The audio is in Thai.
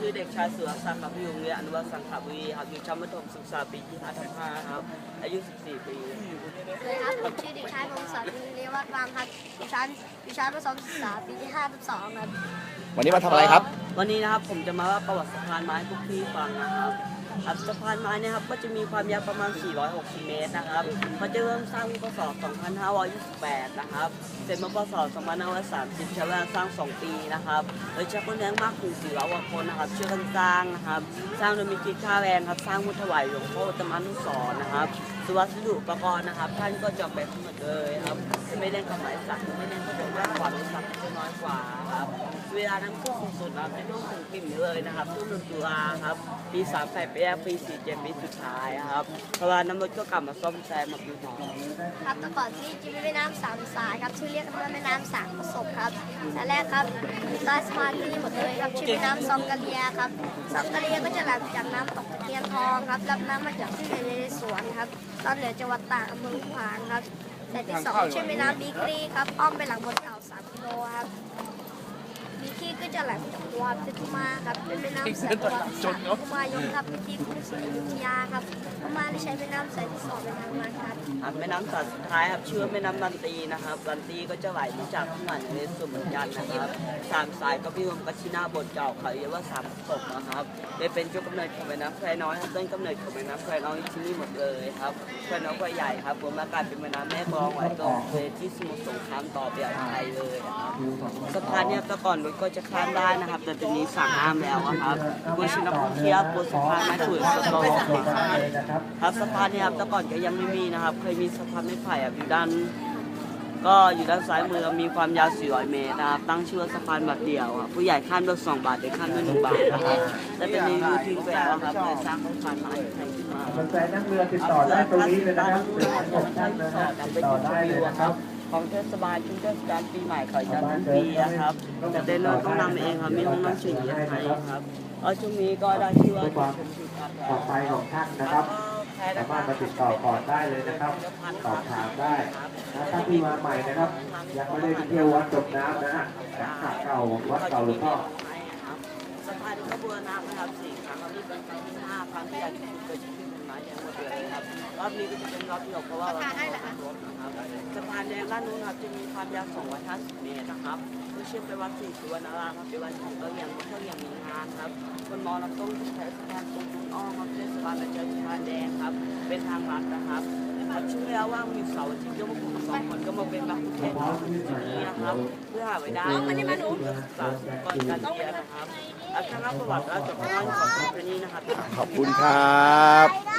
ชื่อเด็กชายสุรศักดิ์ครับอยู่โรงเรียนอนุบาลสังขบุรีครับอยู่ชั้นมัธยมศึกษาปีที่5ทับ5ครับ อายุ 14 ปีเลยครับผมชื่อเด็กชายพงศธรเรียกว่าบางครับอยู่ชั้นอยู่ชั้นประถมศึกษาปีที่5ทับ2ครับวันนี้มาทำอะไรครับ วันนี้นะครับผมจะมาเล่าประวัติสะพานไม้ให้พวกพี่ฟังนะครับ ครับสะพานไม้นะครับก็จะมีความยาวประมาณ 460 เมตรนะครับเขาจะเริ่มสร้างเมื่อพศ 2528 นะครับ เสร็จเมื่อพศ 2530 ใช้เวลาสร้าง 2 ปีนะครับโดยใช้คนแรงมากถึง400กว่าคนนะครับช่วยกันสร้างนะครับ สร้างโดยมีคิดค่าแรงครับ สร้างมุถวายหลวงพ่อธรรมานุสรนะครับสุวัสดุอุปกรณ์นะครับ ท่านก็จะแบบหมดเลยครับ ไม่เล่นกับหมายสักไม่เล่นก็จะ วลาน้ำท่วมสูงสุดนะครับจะท่วมถึงปิ่มเลยนะครับช่วงเดือนตุลาครับปี3 8ปีแรกปี4 7ปีสุดท้ายครับเพราะว่าน้ำรถก็กลับมาซ่อมแซมมาปีสองครับแต่ก่อนที่จะมีแม่น้ำสามสายครับชื่อเรียกกันว่าแม่น้ำสามประสบครับแต่แรกครับอยู่ใต้สะพานที่นี่หมดเลยครับชื่อแม่น้ำซองกะเลียครับซองกะเลียก็จะไหลมาจากน้ำตกตะเคียนทองครับรับน้ำมาจากที่ในเลสวนครับตอนเหนือจังหวัดตากอำเภอขุนหารครับแต่ที่สองชื่อแม่น้ำบีกรีครับอ้อมไปหลังบนเขาสามกิโลครับ บีกรีก็จะไหลมาจากวัดพิทุมาครับเป็นแม่น้ำสายวัดสามกุมายกครับที่กรุงศรีอยุธยาครับพม่าได้ใช้แม่น้ำสายที่สองเป็น ครับแม่น้ำสายสุดท้ายครับชื่อแม่น้ำบันตีนะครับบันตีก็จะไหลมาจากที่หนในส่วนเหมือนกันนะครับสามสายก็พี่รวมกัชินาบทเก่าเขาเรียกว่าสามศพนะครับได้เป็นจุดกำเนิดของแม่น้ำแควน้อยครับต้นกำเนิดของแม่น้ำแควน้อยที่นี่หมดเลยครับแควน้อยแควใหญ่ครับรวมแล้วกลายเป็นแม่น้ำแม่กลองไหลตรงเลยที่สมุทรสงครามต่อไปอ่าวไทยเลยนะครับสะพานเนี่ยแต่ก่อนรถก็จะข้ามได้นะครับ แต่ตอนนี้สั่งห้ามแล้วครับผู้ชินักท่องเที่ยวบนสะพานไม่ถูกสะพานครับสะพานเนี่ยครับแต่ก่อนก็ยังไม่มีนะครับเคยมีสะพานไม้ไผ่อะอยู่ด้าน ก็อยู่ด้านซ้ายมือมีความยาว 400 เมตรนะครับตั้งชื่อว่าสะพานแบบเดียวอะผู้ใหญ่ข้ามด้วย2บาทเด็กข้ามด้วย1บาทนะครับและเป็นรีวิวทิ้งไปแล้วครับเลยสร้างสะพานไม้ไทยขึ้นมาแฟนๆนั่งเรือติดต่อได้ตรงนี้เลยนะครับเป็นของท่านนะฮะติดต่อได้เลยนะครับของเทศบาลช่วงเทศกาลปีใหม่เขาจะทั้งปีนะครับแต่เต้นเราต้องนำเองครับมีห้องนั่งชื่อเหยียดไทยครับเอาช่วงนี้ก็ได้ชื่อว่าชมชิครับปลอดภัยของท่านนะครับ สามารถมาติดต่อก่อนได้เลยนะครับสอบถามได้นะถ้าที่มาใหม่นะครับ ยังไม่ได้ไปเที่ยววัดจบน้ำนะฮะจากเก่าวัดเก่าหลวงพ่อสะพานก็บูรณะนะครับสี่ครั้งรอบนี้เป็นครั้งที่ห้าครั้งที่ใหญ่ที่สุดเคยที่ขึ้นเป็นไม้แดงหมดเลยครับรอบนี้ก็จะเป็นรอบที่หกเพราะว่าเราต้องรถนะครับสะพานแดงด้านนู้นครับจะมีความยาว250เมตรนะครับเพื่อเชื่อมไปวัดศรีสุวรรณารามครับเป็นวันของก็ยังก็ยังมีงานครับคนมอลำต้องใช้สะพานตรง นู้นอ้อมครับเทศบาลมาเจอสะพานแดงครับ เป็นทางลัดนะครับครับช่วงเวลาว่างมีเสาร์อาทิตย์ก็มาผมสองคนก็มาเป็นนักเทศน์ที่นี่นะครับ เพื่อหาไว้ได้ไม่ได้มาหนูสาวก่อนการเรียนนะครับอาคณะประวัติราชประวัติของที่นี่นะครับ ขอบคุณครับ